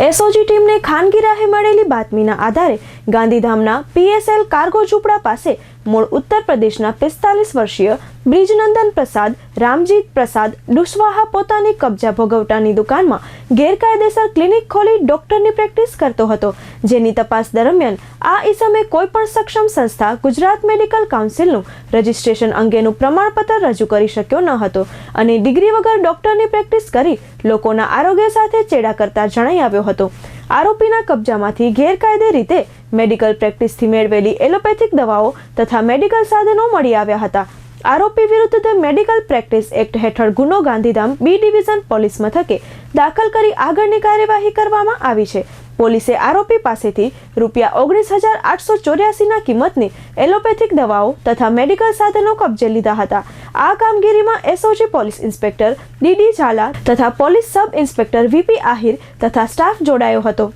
SOG ટીમને ખાનગી રાહે મળેલી બાતમીના આધારે ગાંધીધામના પીએસએલ કાર્ગો ઝૂંપડા પાસે મૂળ ઉત્તર પ્રદેશના પિસ્તાલીસ વર્ષીય બ્રિજનંદન પ્રસાદ, રામજીત પ્રસાદ, ડુસવાહા પોતાની કબજા ભોગવટાની દુકાનમાં ગેરકાયદેસર ક્લિનિક ખોલી ડોક્ટરની પ્રેક્ટિસ કરતો હતો. જેની તપાસ દરમિયાન આ ઈસમે કોઈપણ સક્ષમ સંસ્થા ગુજરાત મેડિકલ કાઉન્સિલનું રજિસ્ટ્રેશન અંગેનું પ્રમાણપત્ર રજૂ કરી શક્યો ન હતો અને ડિગ્રી વગર ડોક્ટરની પ્રેક્ટિસ કરી લોકોના આરોગ્ય સાથે ચેડા કરતા જણાઈ આવ્યો હતો. આરોપીના કબજામાંથી ગેરકાયદે રીતે મેડિકલ પ્રેક્ટિસથી મેળવેલી એલોપેથિક દવાઓ તથા મેડિકલ સાધનો મળી આવ્યા હતા. આરોપી વિરુદ્ધ ધ મેડિકલ પ્રેક્ટિસ એક્ટ હેઠળ ગુનો ગાંધીધામ બી ડિવિઝન પોલીસ મથકે દાખલ કરી આગળની કાર્યવાહી કરવામાં આવી છે. પોલીસે આરોપી પાસેથી રૂપિયા ઓગણીસ હજાર આઠસો ચોર્યાસીના કિંમતની એલોપેથિક દવાઓ તથા મેડિકલ સાધનો કબજે લીધા હતા. આ કામગીરીમાં SOG police inspector DD Zala તથા police sub inspector VP Ahir તથા સ્ટાફ જોડાયો હતો.